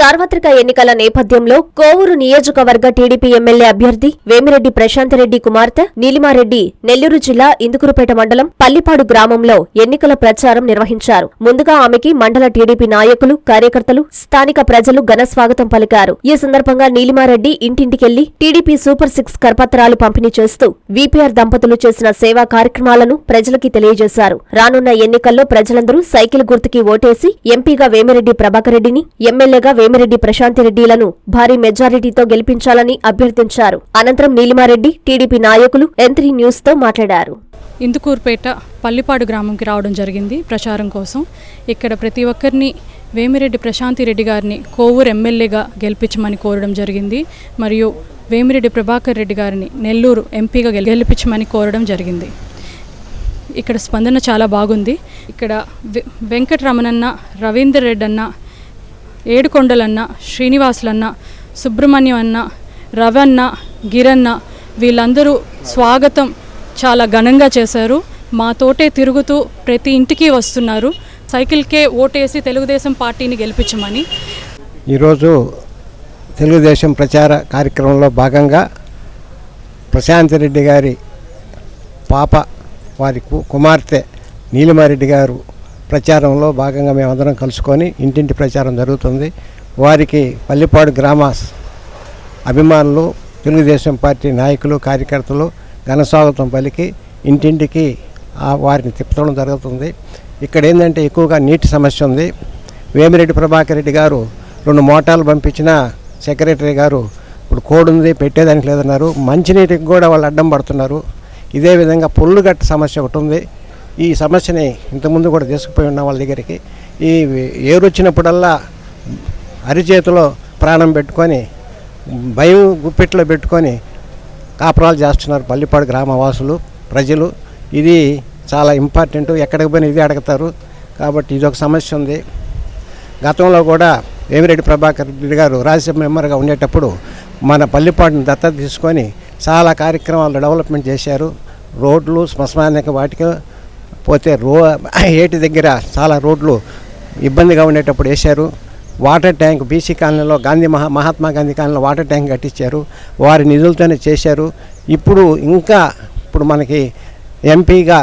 సార్వత్రిక ఎన్నికల నేపథ్యంలో కోవూరు నియోజకవర్గ టీడీపీ ఎమ్మెల్యే అభ్యర్థి వేమిరెడ్డి ప్రశాంతరెడ్డి కుమార్తె నీలిమారెడ్డి నెల్లూరు జిల్లా ఇందుకురుపేట మండలం పల్లిపాడు గ్రామంలో ఎన్నికల ప్రచారం నిర్వహించారు. ముందుగా ఆమెకి మండల టీడీపీ నాయకులు కార్యకర్తలు స్థానిక ప్రజలు ఘన స్వాగతం పలికారు. ఈ సందర్భంగా నీలిమారెడ్డి ఇంటింటికెళ్ళి టీడీపీ సూపర్ సిక్స్ కరపత్రాలు పంపిణీ చేస్తూ వీపీఆర్ దంపతులు చేసిన సేవా కార్యక్రమాలను ప్రజలకి తెలియజేశారు. రానున్న ఎన్నికల్లో ప్రజలందరూ సైకిల్ గుర్తుకి ఓటేసి ఎంపీగా వేమిరెడ్డి ప్రభాకర్ రెడ్డిని ఎమ్మెల్యేగా వేమిరెడ్డి ప్రశాంతిరెడ్డిలను భారీ మెజారిటీతో గెలిపించాలని అభ్యర్థించారు. అనంతరం నీలిమారెడ్డి టీడీపీ నాయకులు ఎంత్రీ న్యూస్తో మాట్లాడారు. ఇందుకూరుపేట పల్లిపాడు గ్రామంకి రావడం జరిగింది ప్రచారం కోసం. ఇక్కడ ప్రతి ఒక్కరిని వేమిరెడ్డి ప్రశాంతి రెడ్డి గారిని కోవూరు ఎమ్మెల్యేగా గెలిపించమని కోరడం జరిగింది. మరియు వేమిరెడ్డి ప్రభాకర్ రెడ్డి గారిని నెల్లూరు ఎంపీగా గెలిపించమని కోరడం జరిగింది. ఇక్కడ స్పందన చాలా బాగుంది. ఇక్కడ వెంకటరమణన్న రవీందర్ రెడ్డి అన్న ఏడుకొండలన్న శ్రీనివాసులన్న సుబ్రహ్మణ్యం అన్న రవన్న గిరన్న వీళ్ళందరూ స్వాగతం చాలా ఘనంగా చేశారు. మా తోటే తిరుగుతూ ప్రతి ఇంటికి వస్తున్నారు. సైకిల్కే ఓటేసి తెలుగుదేశం పార్టీని గెలిపించమని. ఈరోజు తెలుగుదేశం ప్రచార కార్యక్రమంలో భాగంగా ప్రశాంత్ రెడ్డి గారి పాప వారి కు- కుమార్తె నీలిమారెడ్డి గారు ప్రచారంలో భాగంగా మేమందరం కలుసుకొని ఇంటింటి ప్రచారం జరుగుతుంది. వారికి పల్లిపాడు గ్రామ అభిమానులు తెలుగుదేశం పార్టీ నాయకులు కార్యకర్తలు ఘనస్వాగతం పలికి ఇంటింటికి వారిని తిప్పడం జరుగుతుంది. ఇక్కడ ఏంటంటే ఎక్కువగా నీటి సమస్య ఉంది. వేమిరెడ్డి ప్రభాకర్ రెడ్డి గారు రెండు మోటార్లు పంపించిన సెక్రటరీ గారు ఇప్పుడు కోడుంది ఉంది పెట్టేదానికి లేదన్నారు. మంచినీటికి కూడా వాళ్ళు అడ్డం పడుతున్నారు. ఇదే విధంగా పుల్లుగట్ట సమస్య ఒకటి ఉంది. ఈ సమస్యని ఇంతకుముందు కూడా తీసుకుపోయి ఉన్న వాళ్ళ దగ్గరికి ఈ ఏరు వచ్చినప్పుడల్లా అరిచేతిలో ప్రాణం పెట్టుకొని భయం గుప్పెట్లో పెట్టుకొని కాపురాలు చేస్తున్నారు పల్లిపాడు గ్రామవాసులు ప్రజలు. ఇది చాలా ఇంపార్టెంట్. ఎక్కడికి పోయినా ఇది అడుగుతారు. కాబట్టి ఇది ఒక సమస్య ఉంది. గతంలో కూడా వేమిరెడ్డి ప్రభాకర్ రెడ్డి గారు రాజ్యసభ మెంబర్గా ఉండేటప్పుడు మన పల్లిపాడుని దత్తత తీసుకొని చాలా కార్యక్రమాలు డెవలప్మెంట్ చేశారు. రోడ్లు శ్మశానిక వాటికి పోతే రో ఏటి దగ్గర చాలా రోడ్లు ఇబ్బందిగా ఉండేటప్పుడు వేశారు. వాటర్ ట్యాంక్ బీసీ కాలనీలో గాంధీ మహా మహాత్మా గాంధీ కాలనీలో వాటర్ ట్యాంక్ కట్టించారు. వారి నిధులతోనే చేశారు. ఇప్పుడు ఇంకా ఇప్పుడు మనకి ఎంపీగా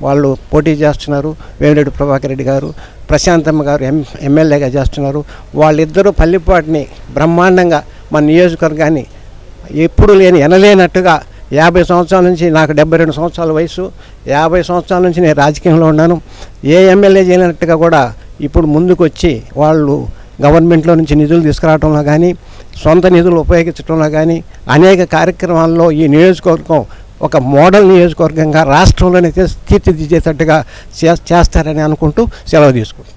వాళ్ళు పోటీ చేస్తున్నారు. వేమిరెడ్డి ప్రభాకర్ రెడ్డి గారు ప్రశాంతమ్మ గారు ఎం ఎమ్మెల్యేగా చేస్తున్నారు. వాళ్ళిద్దరూ పల్లిపాటిని బ్రహ్మాండంగా మన నియోజకవర్గాన్ని ఎప్పుడు లేని ఎనలేనట్టుగా యాభై సంవత్సరాల నుంచి నాకు డెబ్బై రెండు సంవత్సరాల వయసు యాభై సంవత్సరాల నుంచి నేను రాజకీయంలో ఉన్నాను. ఏ ఎమ్మెల్యే చేయనట్టుగా కూడా ఇప్పుడు ముందుకు వచ్చి వాళ్ళు గవర్నమెంట్లో నుంచి నిధులు తీసుకురావడంలో కానీ సొంత నిధులు ఉపయోగించడంలో కానీ అనేక కార్యక్రమాల్లో ఈ నియోజకవర్గం ఒక మోడల్ నియోజకవర్గంగా రాష్ట్రంలోనే తీర్చిదిద్దేటట్టుగా చే- చేస్తారని అనుకుంటూ సెలవు తీసుకుంటాను